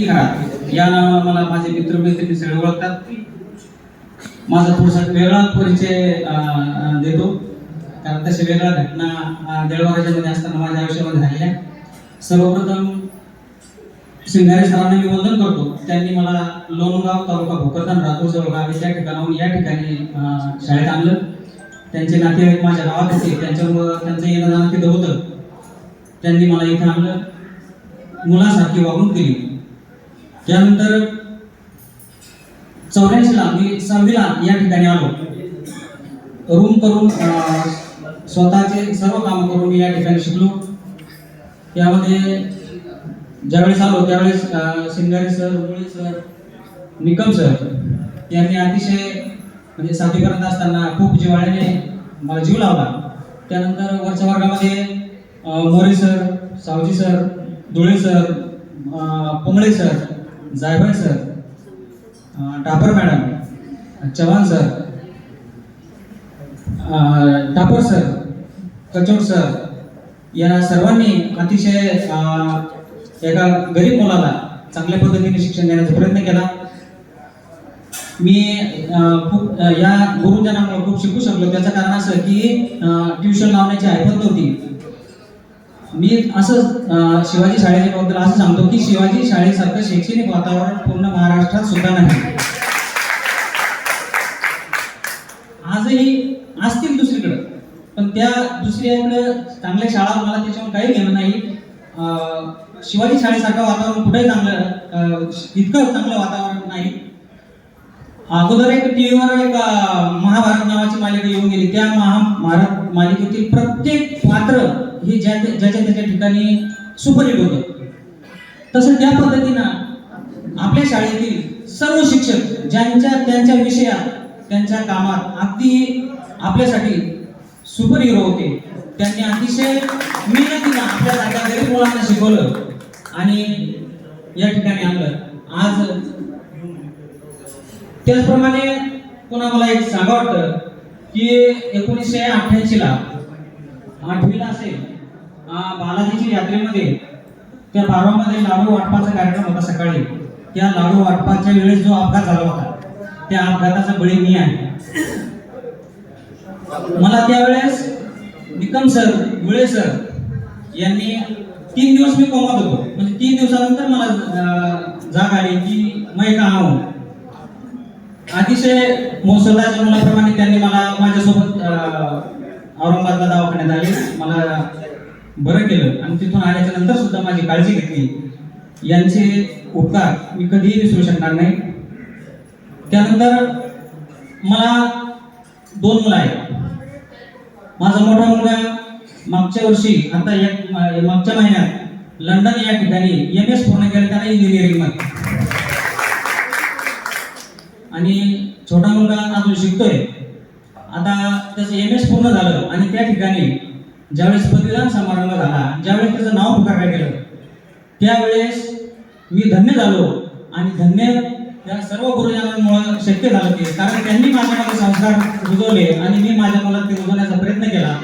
घरात या नावानं मला माझे मित्र मैत्रिणी सगळे ओळखतात. माझा थोडासा वेगळा परिचय देतो. कारण तशा वेगळ्या घटना अं, असताना माझ्या आयुष्यामध्ये झालेल्या सर्वप्रथम सिंगारे सरांना मी वंदन करतो. त्यांनी मला लोणगाव तालुका भोकरदन राहतो जवळ या ठिकाणाहून या ठिकाणी शाळेत आणलं. त्यांचे नातेवाईक माझ्या गावात होते. त्यांच्यामुळं त्यांचं येणं जाणं तिथं होतं. त्यांनी मला इथं आणलं. मुलासारखी वागणूक दिली. त्यानंतर चौऱ्याऐंशीला मी सहावीला या ठिकाणी आलो. रूम करून स्वतःचे सर्व काम करून मी या ठिकाणी शिकलो. त्यामध्ये ज्यावेळेस आलो त्यावेळेस शिंगारे सर मुळे सर निकम सर यांनी अतिशय म्हणजे सातवीपर्यंत असताना खूप जिवाळ्याने मला जीव लावला. त्यानंतर वरच्या वर्गामध्ये More sir Savji sir Dhule sir Pungale sir Jaybhai sir? Tapar madam. Chavan sir. Tapar sir. Kachot sir. या सर्वांनी अतिशय एका गरीब मुलाला चांगल्या पद्धतीने शिक्षण देण्याचा प्रयत्न केला. मी खूप या गुरुजनांमुळे खूप शिकू शकलो. त्याचं कारण असं की ट्युशन लावण्याची ऐपत नव्हती. मी असं शिवाजी शाळेच्या असं सांगतो की शिवाजी शाळेसारखं शैक्षणिक वातावरण पूर्ण महाराष्ट्रात सुद्धा नाही. आजही असतील दुसरीकडं पण त्या दुसऱ्याकडं चांगल्या शाळा मला त्याच्यावर काही घेणं नाही. अं, शिवाजी शाळेसारखं वातावरण कुठेही चांगलं इतकं चांगलं वातावरण नाही. अगोदर एक टीव्हीवर एक महाभारत नावाची मालिका येऊन गेली. त्या महाभारत मालिकेतील प्रत्येक पात्र हे ज्या ज्याच्या त्याच्या ठिकाणी सुपरहिट होतं तसं त्या पद्धतीनं आपल्या शाळेतील सर्व शिक्षक ज्यांच्या त्यांच्या विषयात त्यांच्या कामात अगदी आपल्यासाठी सुपर हिरो होते. त्यांनी अतिशय मेहनतीनं आपल्या जागा गरीब मुलांना शिकवलं आणि या ठिकाणी आणलं. आज त्याचप्रमाणे पुन्हा मला एक सांगा वाटतं की एकोणीसशे अठ्ठ्याऐंशीला आठवीला असेल बालाजीची बालाजीच्या यात्रेमध्ये त्या बारामध्ये लाडू वाटपाचा कार्यक्रम होता सकाळी. त्या लाडू वाटपाच्या वेळेस जो अपघात झाला होता त्या अपघाताचा बळी मी आहे. मला त्यावेळेस निकम सर मुळे सर यांनी तीन दिवस मी कोमात होतो. म्हणजे तीन दिवसानंतर मला जाग आली की मै का अतिशय मोसलदार मुलाप्रमाणे त्यांनी मला माझ्यासोबत औरंगाबादला दवाखान्यात आले. मला बरं केलं. आणि तिथून आल्याच्यानंतर सुद्धा माझी काळजी घेतली. यांचे उपकार मी कधीही विसरू शकणार नाही. त्यानंतर मला दोन मुलं आहेत. माझा मोठा मुलगा मागच्या वर्षी आता एक मागच्या महिन्यात लंडन या ठिकाणी एम एस पूर्ण केलं त्याने इंजिनिअरिंगमध्ये मध्ये आणि छोटा मुलगा अजून शिकतोय. आता त्याचं एम एस पूर्ण झालं आणि त्या ठिकाणी ज्यावेळेस पदवीदान समारंभ झाला ज्यावेळेस त्याचं नाव पुकारलं गेलं त्यावेळेस मी धन्य झालो आणि धन्य त्या सर्व गुरुजनांमुळे शक्य झालं ते कारण त्यांनी माझ्यामध्ये संस्कार रुजवले आणि मी माझ्या मुलात ते रुजवण्याचा प्रयत्न केला.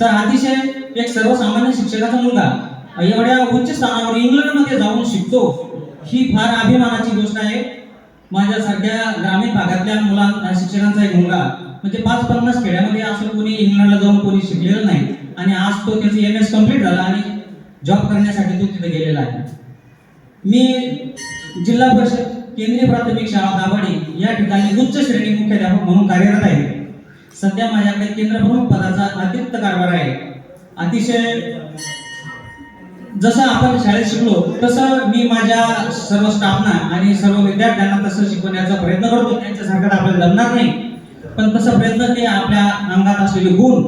तर अतिशय एक सर्वसामान्य शिक्षकाचा मुलगा एवढ्या उच्च स्थानावर इंग्लंडमध्ये जाऊन शिकतो ही फार अभिमानाची गोष्ट आहे. माझ्यासारख्या ग्रामीण भागातल्या मुलांना शिक्षकांचा एक मुलगा म्हणजे पाच पन्नास खेड्यामध्ये असं कोणी इंग्लंडला जाऊन कोणी शिकलेलं नाही. आणि आज तो त्याचं एम एस कंप्लीट झाला आणि जॉब करण्यासाठी तो तिथे गेलेला आहे. मी जिल्हा परिषद केंद्रीय प्राथमिक शाळा दाभाडी या ठिकाणी उच्च श्रेणी मुख्याध्यापक म्हणून कार्यरत आहे. सध्या माझ्याकडे केंद्र प्रमुख पदाचा अतिरिक्त कारभार आहे. अतिशय जसं आपण शाळेत शिकलो तसं मी माझ्या सर्व स्टाफना आणि सर्व विद्यार्थ्यांना तसं शिकवण्याचा प्रयत्न करतो. त्यांच्यासारखं आपल्याला जमणार नाही. पण तसा प्रयत्न ते आपल्या अंगात असलेले गुण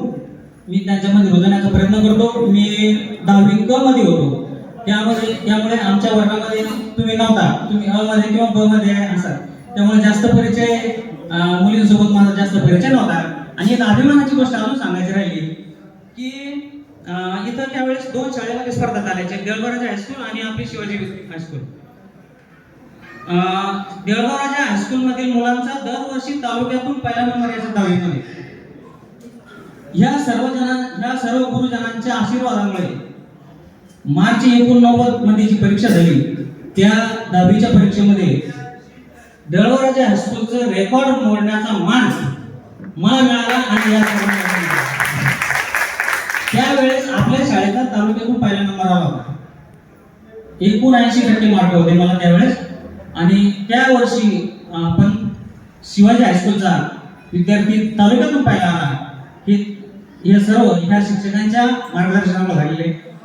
मी त्यांच्यामध्ये रुजवण्याचा प्रयत्न करतो. मी दहावी क मध्ये होतो. त्यामध्ये त्यामुळे आमच्या वर्गामध्ये तुम्ही नव्हता. तुम्ही अ मध्ये किंवा ब मध्ये असा. त्यामुळे जास्त परिचय मुलींसोबत माझा जास्त परिचय नव्हता. आणि एक अभिमानाची गोष्ट अजून सांगायची राहिली की इथं त्यावेळेस दोन शाळेमध्ये स्पर्धा चालायच्या. देवळराजा हायस्कूल आणि आपली शिवाजी हायस्कूल अं, देवळराजा हायस्कूल मधील मुलांचा दरवर्षी तालुक्यातून पहिला नंबर यायचा दहावीमध्ये. ह्या सर्व जणां ह्या सर्व गुरुजनांच्या आशीर्वादामुळे मार्च एकोणनव्वदमध्ये जी परीक्षा झाली त्या दहावीच्या परीक्षेमध्ये दळवराजा हायस्कूलचं रेकॉर्ड मोडण्याचा मान मला मिळाला आणि या तालुक्यातून पहिला नंबर आला होता. एकूण ऐंशी टक्के मार्क होते मला त्यावेळेस. आणि त्या वर्षी आपण शिवाजी हायस्कूलचा विद्यार्थी तालुक्यातून पहिला आला. हे हे सर्व ह्या शिक्षकांच्या मार्गदर्शनाला झालेले.